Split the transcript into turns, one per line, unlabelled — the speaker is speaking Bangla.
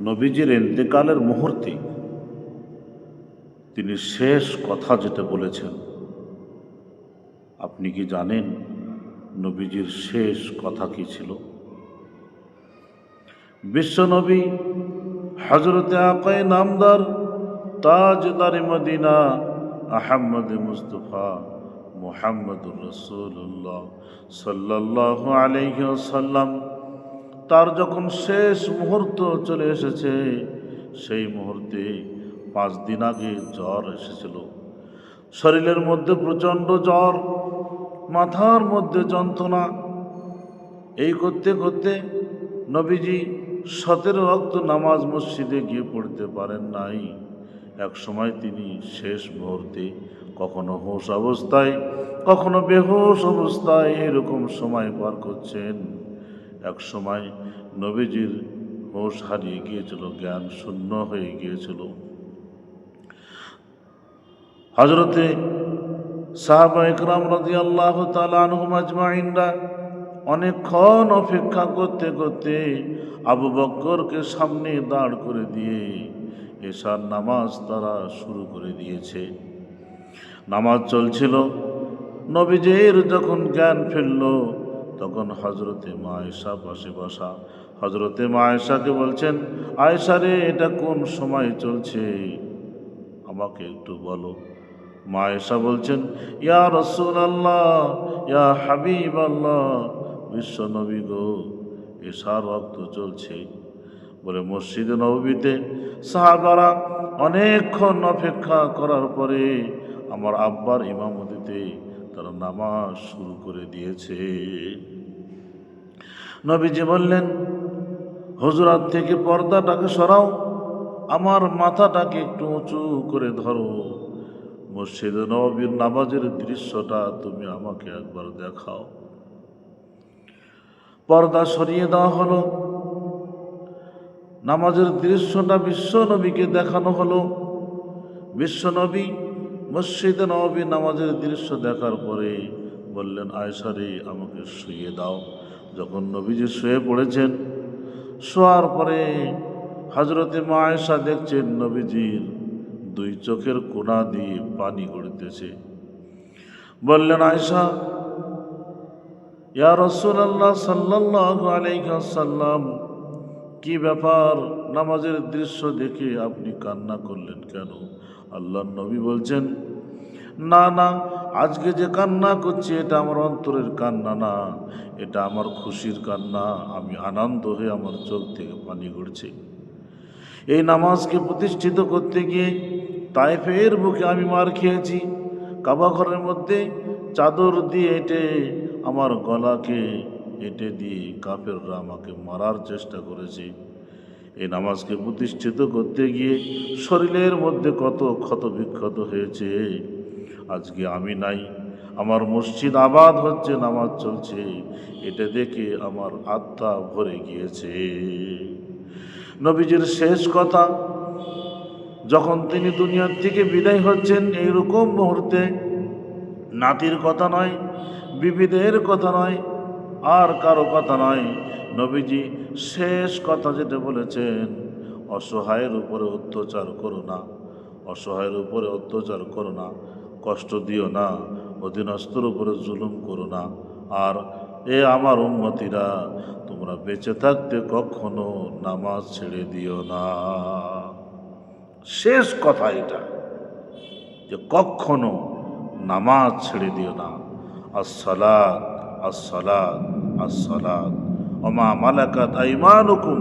নবীজির এন্তেকালের মুহূর্তে তিনি শেষ কথা যেটা বলেছেন। আপনি কি জানেন নবীজির শেষ কথা কি ছিল? বিশ্বনবী হজরতে আকায় নামদার তাজদার মদিনা আহম্মদ মুস্তফা মোহাম্মদুর রসুল্লাহ সাল্লাহ আলহ্লাম তার যখন শেষ মুহূর্ত চলে এসেছে, সেই মুহূর্তে পাঁচ দিন আগে জ্বর এসেছিল। শরীরের মধ্যে প্রচণ্ড জ্বর, মাথার মধ্যে যন্ত্রণা। এই করতে করতে নবীজি সতেরো রক্ত নামাজ মসজিদে গিয়ে পড়তে পারেন নাই। এক সময় তিনি শেষ মুহূর্তে কখনো হোশ অবস্থায়, কখনো বেহোশ অবস্থায় এরকম সময় পার করছেন। এক সময় নবীজির হোশ হারিয়ে গিয়েছিল, জ্ঞান শূন্য হয়ে গিয়েছিল। হজরতে সাহাবা রাজি আল্লাহ তালুম অনেকক্ষণ অপেক্ষা করতে করতে আবু বক্করকে সামনে দাঁড় করে দিয়ে এশার নামাজ তারা শুরু করে দিয়েছে। নামাজ চলছিল, নবীজের যখন জ্ঞান ফিরল তখন হজরতে মা আয়সা পাশে বসা। হজরতে মা আয়সাকে বলছেন আয়সা রে, এটা কোন সময় চলছে? আমাকে একটু বলো। মা এসা বলছেন, ইয়া রসুল আল্লাহ ইয়া হাবিব আল্লাহ বিশ্ব নবী গো এসার রক্ত চলছে। বলে মসজিদে নবীতে সাহাবারা অনেকক্ষণ অপেক্ষা করার পরে আমার আব্বার ইমামতিতে তারা নামাজ শুরু করে দিয়েছে। নবীজি বললেন, হজরাত থেকে পর্দাটাকে সরাও, আমার মাথাটাকে একটু উঁচু করে ধরো। মসজিদ নবীর নামাজের দৃশ্যটা তুমি আমাকে একবার দেখাও। পর্দা সরিয়ে দেওয়া হলো। নামাজের দৃশ্যটা বিশ্ব নবীকে দেখানো হলো। বিশ্ব নবী মসজিদে নবী নামাজের দৃশ্য দেখার পরে বললেন আয়সারে আমাকে শুয়ে দাও। যখন নবীজি শুয়ে পড়েছেন, শোয়ার পরে হজরতে মা আয়সা দেখছেন নবীজির দুই চোখের কোনা দিয়ে পানি গড়িতেছে। বললেন আয়সা ইয়া রসুল আল্লাহ সাল্লাহ আলাইসাল্লাম কি ব্যাপার? নামাজের দৃশ্য দেখে আপনি কান্না করলেন কেন? আল্লাহ নবী বলছেন, না না, আজকে যে কান্না করছি, এটা আমার অন্তরের কান্না না, এটা আমার খুশির কান্না, আমি আনন্দ হয়ে আমার চোখ থেকে পানি গড়ছে এই নামাজকে প্রতিষ্ঠিত করতে গিয়ে তাইফের বুকে আমি মার খেয়েছি, কাবা ঘরের মধ্যে চাদর দিয়ে এটে আমার গলাকে এটে দিয়ে কাফেররা আমাকে মারার চেষ্টা করেছে। এই নামাজকে প্রতিষ্ঠিত করতে গিয়ে শরীরের মধ্যে কত ক্ষত বিক্ষত হয়েছে। আজকে আমি নাই, আমার মসজিদ আবাদ হচ্ছে, নামাজ চলছে, এটা দেখে আমার আত্মা ভরে গিয়েছে। নবীজির শেষ কথা, যখন তিনি দুনিয়ার থেকে বিদায় হচ্ছেন, এইরকম মুহূর্তে নাতির কথা নয়, বিবিদের কথা নয় আর কারও কথা নয়। নবীজি শেষ কথা যেটা বলেছেন, অসহায়ের উপরে অত্যাচার করো না, অসহায়ের উপরে অত্যাচার করো না, কষ্ট দিও না, অধীনস্থর উপরে জুলুম করো না। আর এ আমার উন্মতিরা তোমরা বেঁচে থাকতে কখনো নামাজ ছেড়ে দিও না। শেষ কথা এটা, যে কখনো নামাজ ছেড়ে দিও না। আসসালাদ আসসালাদ আসসালাদ ওমা মালাকাত আইমানুকুম।